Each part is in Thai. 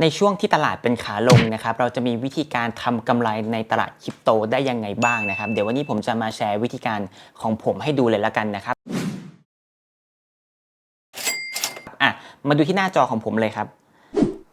ในช่วงที่ตลาดเป็นขาลงนะครับ เราจะมีวิธีการทำกำไรในตลาดคริปโตได้ยังไงบ้างนะครับ เดี๋ยววันนี้ผมจะมาแชร์วิธีการของผมให้ดูเลยละกันนะครับ อะ มาดูที่หน้าจอของผมเลยครับ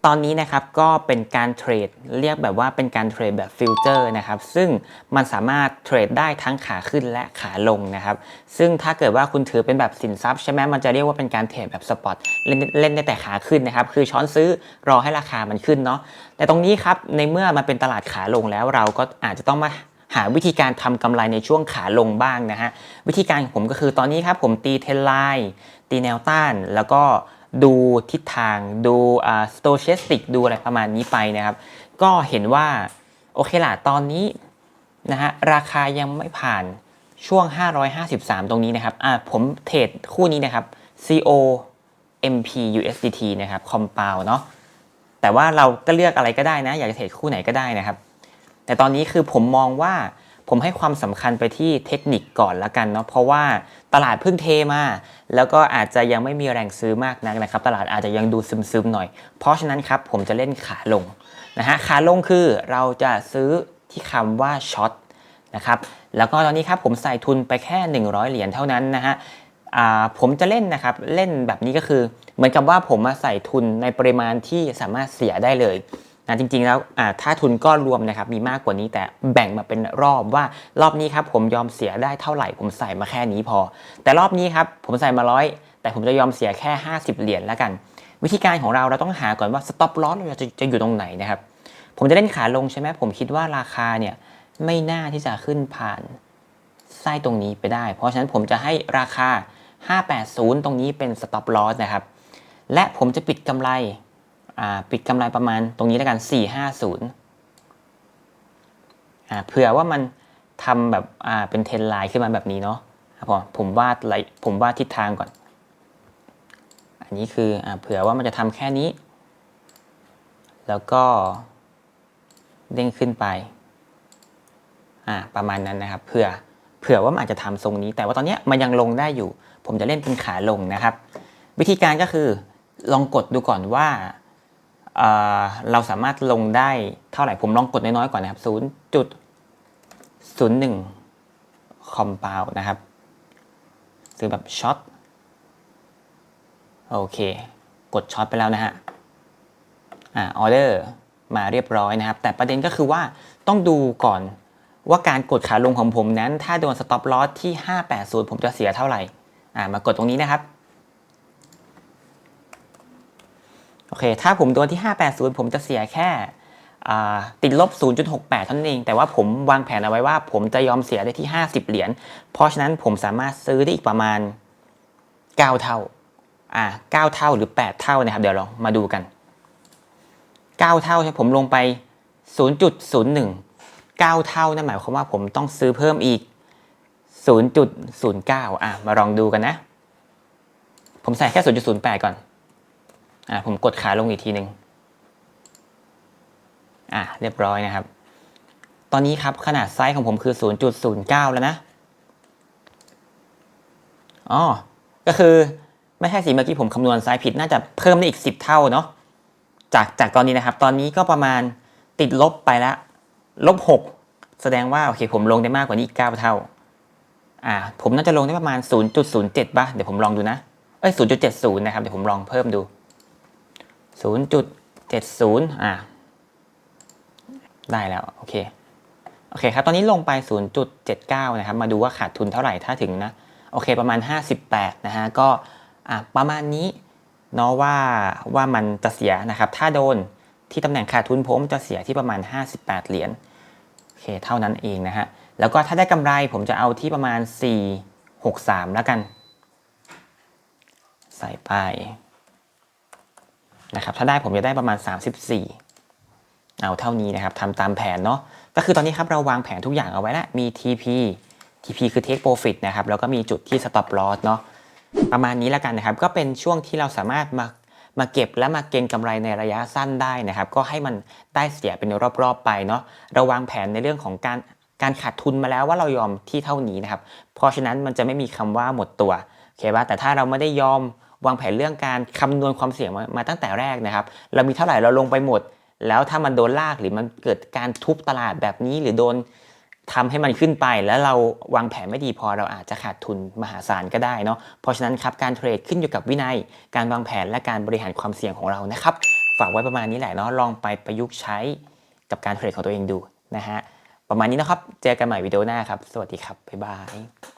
ตอนนี้นะครับก็เป็นการเทรดเรียกแบบว่าเป็นการเทรดแบบฟิวเจอร์นะครับซึ่งมันสามารถเทรดได้ทั้งขาขึ้นและขาลงนะครับซึ่งถ้าเกิดว่าคุณถือเป็นแบบสินทรัพย์ใช่ไหมมันจะเรียกว่าเป็นการเทรดแบบสปอตเล่นเล่นได้แต่ขาขึ้นนะครับคือช้อนซื้อรอให้ราคามันขึ้นเนาะแต่ตรงนี้ครับในเมื่อมันเป็นตลาดขาลงแล้วเราก็อาจจะต้องมาหาวิธีการทำกำไรในช่วงขาลงบ้างนะฮะวิธีการของผมก็คือตอนนี้ครับผมตีเทรนไลน์ตีแนวต้านแล้วก็ ดูทิศทางดูอ่าสโตเชสติกดูอะไรประมาณนี้ไปนะครับ ก็เห็นว่า โอเคล่ะตอนนี้นะฮะราคายังไม่ผ่านช่วง 553 ตรงนี้นะครับอ่าผมเทรดคู่นี้นะครับ CO MP USDT นะครับ compound เนาะแต่ว่าเราก็เลือกอะไรก็ได้นะ อยากจะเทรดคู่ไหนก็ได้นะครับ แต่ตอนนี้คือผมมองว่า ผมให้ความสำคัญไปที่เทคนิคก่อนละกันเนาะเพราะว่าตลาดเพิ่งเทมาแล้วก็อาจจะยังไม่มีแรงซื้อมากนักนะครับ ตลาดอาจจะยังดูซึมๆหน่อย เพราะฉะนั้นครับผมจะเล่นขาลงนะฮะขาลงคือเราจะซื้อที่คำว่าช็อตนะครับแล้วก็ตอนนี้ครับผมใส่ทุนไปแค่ 100 เหรียญเท่านั้นนะฮะผมจะเล่นนะครับเล่นแบบนี้ก็คือ เหมือนกับว่าผมมาใส่ทุนในปริมาณที่สามารถเสียได้เลย นะจริงๆแล้วถ้าทุนก้อนรวมนะครับมีมากกว่านี้แต่แบ่งมาเป็นรอบว่ารอบนี้ครับผมยอมเสียได้เท่าไหร่ผมใส่มาแค่นี้พอ แต่รอบนี้ครับผมใส่มาร้อยแต่ผมจะยอมเสียแค่ 50 เหรียญแล้วกัน วิธีการของเราเราต้องหาก่อนว่าสต็อปลอสเราจะจะอยู่ตรงไหนนะครับผมจะเล่นขาลงใช่ไหมผมคิดว่าราคาเนี่ยไม่น่าที่จะขึ้นผ่านไส้ตรงนี้ไปได้ เพราะฉะนั้นผมจะให้ราคา 580 ตรงนี้เป็นสต็อปลอสนะครับและผมจะปิดกำไร ปิดกำไรประมาณตรงนี้แล้วกัน 450อ่าเผื่อว่ามันทำแบบอ่าเป็นเทนไลน์ขึ้นมาแบบนี้เนาะครับผมวาดไผมวาดทิศทางก่อน อันนี้คืออ่าเผื่อว่ามันจะทำแค่นี้ แล้วก็เด้งขึ้นไปอ่าประมาณนั้นนะครับ เผื่อเผื่อว่ามันอาจจะทำทรงนี้ แต่ว่าตอนนี้มันยังลงได้อยู่ ผมจะเล่นเป็นขาลงนะครับ วิธีการก็คือลองกดดูก่อนว่า เราสามารถลงได้เท่าไหร่ผมลองกดน้อยๆก่อนนะครับ 0.01 คอมเปานะครับ ซื้อแบบช็อต โอเค กดช็อตไปแล้วนะฮะ อ่าออเดอร์มาเรียบร้อยนะครับ แต่ประเด็นก็คือว่าต้องดูก่อนว่าการกดขาลงของผมนั้น ถ้าโดนสต็อปลอสที่ 580 ผมจะเสียเท่าไหร่ อ่ามากดตรงนี้นะครับ โอเค ถ้าผมโดนที่ 580 ผมจะเสียแค่ติดลบ 0.68 เท่านั้นเอง แต่ว่าผมวางแผนเอาไว้ว่า ผมจะยอมเสียได้ที่ 50 เหรียญ เพราะฉะนั้นผมสามารถซื้อได้อีกประมาณ 9 เท่า อ่า 9 เท่าหรือ 8 เท่านะครับ เดี๋ยวเรามาดูกัน 9 เท่าใช่ผมลงไป 0.01 9 เท่านั่นหมายความว่าผมต้องซื้อเพิ่มอีก 0.09 อะ มาลองดูกันนะ ผมใส่แค่ 0.08 ก่อน อ่าผมกดขาลงอีกทีหนึ่งอ่าเรียบร้อยนะครับ ตอนนี้ครับขนาดไซส์ของผมคือ 0.09 แล้วนะอ๋อก็คือไม่ใช่สิเมื่อกี้ผมคำนวณไซส์ผิดน่าจะเพิ่มได้อีก 10 เท่าเนาะจากจากตอนนี้นะครับ ตอนนี้ก็ประมาณติดลบไปล้วลบ 6 แสดงว่าโอเคผมลงได้มากกว่านี้อีก 9 เท่าอ่าผมน่าจะลงได้ประมาณ 0.07ป่ะเดี๋ยวผมลองดูนะเอ้ย0.70 นะครับ เดี๋ยวผมลองเพิ่มดู 0.70 อ่าได้แล้ว โอเค โอเคครับ ตอนนี้ลงไป 0.79 นะครับ มาดูว่าขาดทุนเท่าไหร่ถ้าถึงนะ โอเค ประมาณ 58 นะฮะ ก็อะประมาณนี้เนาะว่าว่ามันจะเสียนะครับ ถ้าโดนที่ตำแหน่งขาดทุนผมจะเสียที่ประมาณ 58 เหรียญ โอเค เท่านั้นเองนะฮะ แล้วก็ถ้าได้กำไรผมจะเอาที่ประมาณ 463 แล้วกัน ใส่ไป นะครับถ้าได้ผมจะได้ประมาณ 34 เอาเท่านี้นะครับทำตามแผนเนาะก็คือตอนนี้ครับเราวางแผนทุกอย่างเอาไว้แล้วมี TP TP คือ Take Profit นะครับแล้วก็มีจุดที่ Stop Loss เนาะประมาณนี้แล้วกันนะครับ ก็เป็นช่วงที่เราสามารถมามาเก็บและมาเก็งกำไรในระยะสั้นได้นะครับ ก็ให้มันได้เสียเป็นรอบๆไปเนาะเราวางแผนในเรื่องของการการขาดทุนมาแล้วว่าเรายอมที่เท่านี้นะครับ เพราะฉะนั้นมันจะไม่มีคำว่าหมดตัวโอเคป่ะแต่ถ้าเราไม่ได้ยอม วางแผนเรื่องการคำนวณความเสี่ยงมามาตั้งแต่แรกนะครับ เรามีเท่าไหร่เราลงไปหมด แล้วถ้ามันโดนลากหรือมันเกิดการทุบตลาดแบบนี้หรือโดนทำให้มันขึ้นไปแล้วเราวางแผนไม่ดีพอเราอาจจะขาดทุนมหาศาลก็ได้เนาะเพราะฉะนั้นครับการเทรดขึ้นอยู่กับวินัย การวางแผนและการบริหารความเสี่ยงของเรานะครับฝากไว้ประมาณนี้แหละเนาะลองไปประยุกต์ใช้กับการเทรดของตัวเองดูนะฮะประมาณนี้นะครับ เจอกันใหม่วิดีโอหน้าครับ สวัสดีครับ บ๊ายบาย